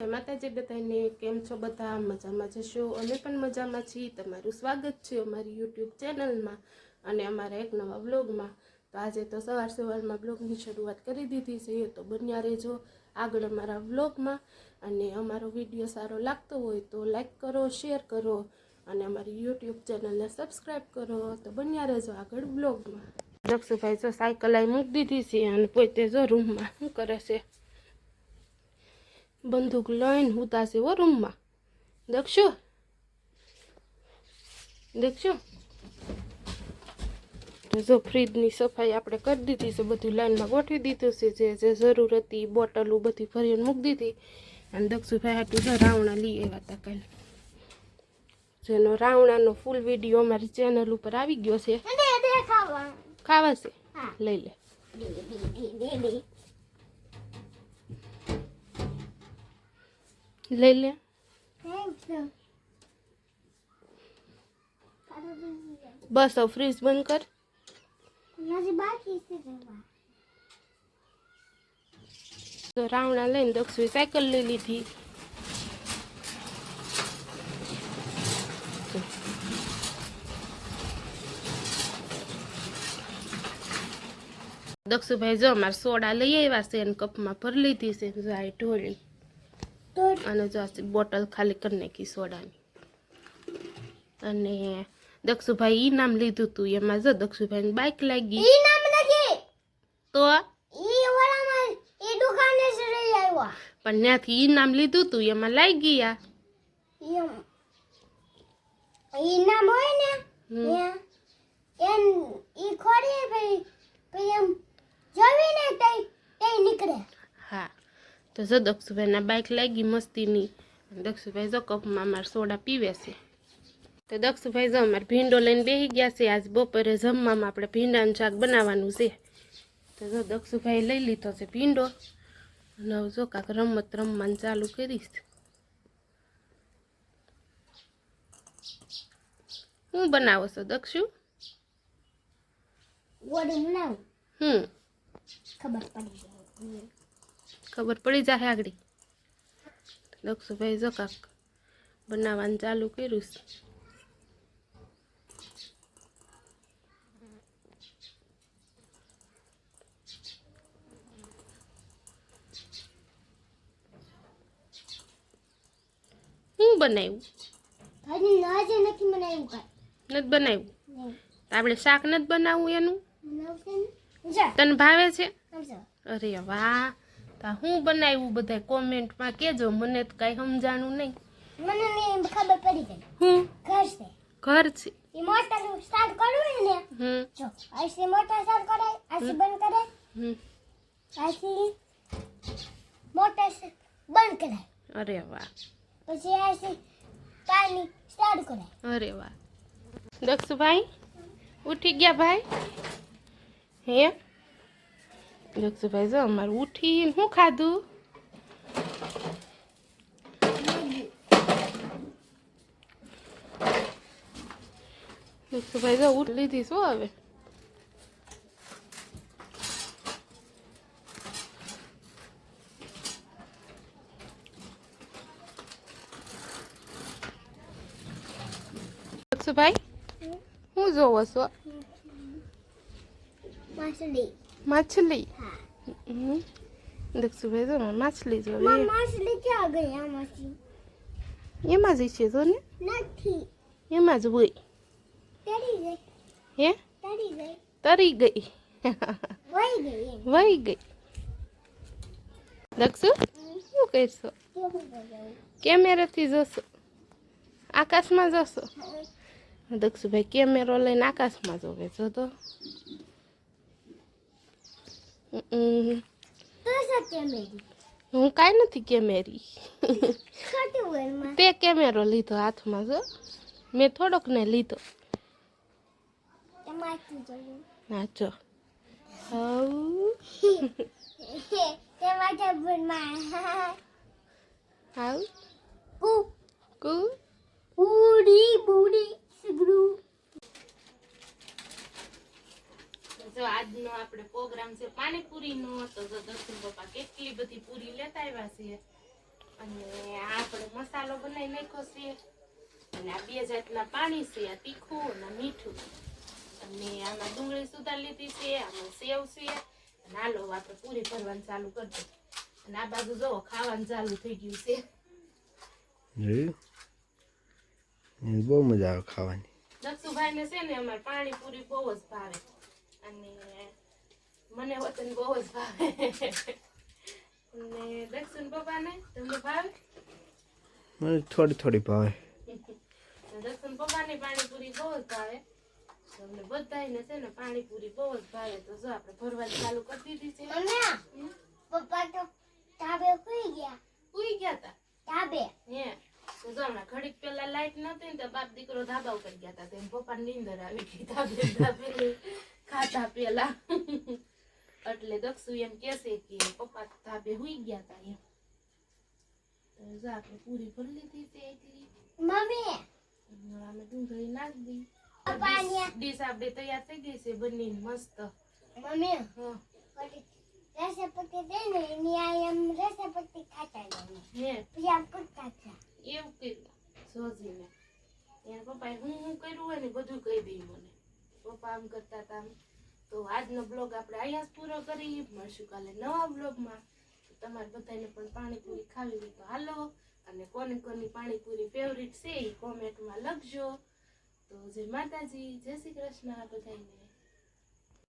માતાજી બધાને કેમ છો? બધા મજામાં જશો અમે પણ મજામાં છીએ. તમારું સ્વાગત છે અમારી યુટ્યુબ ચેનલમાં અને અમારા એક નવા બ્લોગમાં તો આજે તો સવાર સવારમાં બ્લોગની શરૂઆત કરી દીધી છે. તો બન્યા રહેજો આગળ અમારા બ્લોગમાં અને અમારો વીડિયો સારો લાગતો હોય તો લાઈક કરો, શેર કરો અને અમારી યુટ્યુબ ચેનલને સબસ્ક્રાઈબ કરો. તો બન્યા રહેજો આગળ બ્લોગમાં જક્ષુભાઈ જો સાયકલ આવી મૂકી દીધી છે અને પોતે જો રૂમમાં શું કરે છે? બંદૂક લઈને ઉતારશે હો રૂમમાં. દેખશો? દેખશો? તો જો ફ્રીજની સફાઈ આપણે કરી દીધી છે બધું લાઈનમાં ગોઠવી દીધું છે જે જે જરૂર હતી બોટલું બધી ફરીને મૂકી દીધી. અને દક્ષુભાઈ હાટું જો રાવણા લઈ આવ્યા હતા કાલે. જેનો રાવણાનો ફૂલ વીડિયો અમારી ચેનલ ઉપર આવી ગયો છે. ખાવા. છે? લઈ લે. લઈ લે બસ હવે ફ્રીજ બંધ કર તો રાવણા લઈને દક્ષુએ સાયકલ લઈ લીધી દક્ષુભાઈ જો અમારે સોડા લઈ આવ્યા છે અને કપમાં ભરી લીધી છે જો આ ઢોળી અને જો આ બોટલ ખાલી કરી નાખી સોડાની અને દક્ષુભાઈ ઈનામ લીધું હતું એમાં જો દક્ષુભાઈની બાઇક લાગી તો પણ ત્યાંથી ઈનામ લીધું હતું એમાં લાગી ગયા હમ. હા તો જો દક્ષુભાઈના બાઇક લાગી મસ્તીની દક્ષુભાઈ જો કપમાં અમારે સોડા પીવે છે તો દક્ષુભાઈ જો અમારે ભીંડો લઈને બેસી ગયા છે આજ બપોરે જમવામાં આપણે ભીંડાનું શાક બનાવવાનું છે તો જો દક્ષુભાઈ લઈ લીધો છે ભીંડો અને જો કાંક રમત રમવાનું ચાલુ કરીશ હું બનાવો છો દક્ષુ હમ ખબર પડી જાય ખબર પડી જાય આગળ. દક્ષુભાઈ જો કાક બનાવવાનું ચાલુ કર્યું છે. હું બનાવ્યું? નથી બનાવ્યું આપણે શાક નથી બનાવવું એનું? તને ભાવે છે? અરે વાહ. તા હું બનાવ્યું બધા કોમેન્ટમાં કહેજો મને તો કાંઈ સમજાણું નહીં. મને નહીં ખબર પડી ગઈ. હું? ઘર છે. ઘર છે. એ મોટર સ્ટાર્ટ કરવું ને હમ. જો આઈસી મોટર સ્ટાર્ટ કરાય આઈસી બંધ કરાય. હમ. આઈસી મોટર સ- બંધ કરાય. અરે વાહ. પછી આઈસી પાણી સ્ટાર્ટ કરાય. અરે વાહ. દક્ષુભાઈ ઉઠી ગયા ભાઈ? હે? દક્ષુભાઈ જો અમારે ઉઠીને શું ખાધું દક્ષુભાઈ જો ઉઠ લીધી શું હવે ભાઈ હું જોવો છો માછલી માછલી દક્ષુભાઈ જો મારે માછલી જો માછલી ક્યાં ગઈ આમાંથી એમાં જ છે જો ને નથી એમાં જ હોય તરી ગઈ હે તરી ગઈ તરી ગઈ વહી ગઈ વહી ગઈ દક્ષુ શું કહેશો? કેમેરાથી જોશો આકાશમાં જશો દક્ષુભાઈ કેમેરો લઈને આકાશમાં જોવે જો તો. તો હું કાંઈ નથી કેમેરી. તે કેમેરો લીધો હાથમાં જો. મેં થોડોક ને લીધો. નાચો હાવ. કુ. કુ. બુડી બુડી. જો આજનો આપણે પ્રોગ્રામ છે પાણીપુરીનો તો જો દર્શન પપ્પા કેટલી બધી પૂરી લેતા આવ્યા છે. અને આપણે મસાલો બનાવી નાખ્યો છે. અને આ બે જાતના પાણી છે આ તીખું અને મીઠું. અને આમાં ડુંગળી સુધાર લીધી છે આમાં સેવ છે. અને હાલો આપણે પૂરી ભરવાનું ચાલુ કરી દઈએ. અને આ બાજુ જો ખાવાનું ચાલુ થઈ ગયું છે. બહુ મજા આવે ખાવાની. દક્ષુભાઈને છે ને અમારે પાણીપુરી બહુ જ ભાવે. અને મને વતન બહુ જ ભાવે. અને દક્ષુન પપ્પાને તમને ભાવે? મને થોડી થોડી ભાવે. દક્ષુન પપ્પાને પાણીપુરી બહુ જ ભાવે. તમને બધાને છે ને પાણીપુરી બહુ જ ભાવે. તો જો આપણે ભરવા ચાલુ કરી દીધી છે. પપ્પા તો ધાબે સુઈ ગયા. સુઈ ગયા તા? ધાબે? હે તો જો હમણાં ઘડીક પેલા લાઈટ નહોતી ને તો બાપ દીકરો ધાબા ઉપર ગયા હતા તેમ પપ્પા નીંદર આવી ગઈ ધાબે ધાબે ખાતા પેલા. એટલે દક્ષુ એમ કેસે કે પપ્પા ધાબે હુઈ ગયા તા એમ. તો જો આપણે પૂરી ભરી લીધી છે એટલી મમ્મી. અમે ડુંગળી નાખી દી. ડીશ આપણે તૈયાર થઈ ગઈ છે બની મસ્ત. મમ્મી હા. રસપટ્ટી દે ને એની આ એમ રસપટ્ટી ખાતા જવાનું પછી આમ કરતા એવું કર્યું. સોજીને. એને પપ્પાએ હું હું કર્યું હોય ને બધું કહી દઈ મને. પપ્પા આમ કરતા હતા. તો આજનો બ્લોગ આપણે અહીંયા પૂરો કરી મળશું કાલે નવા બ્લોગમાં તમારે બધાને પણ પાણીપુરી ખાવી હોય તો હાલો. અને કોને કોની પાણીપુરી ફેવરિટ છે એ કોમેન્ટમાં લખજો. તો જય માતાજી, જય શ્રી કૃષ્ણ બધાને.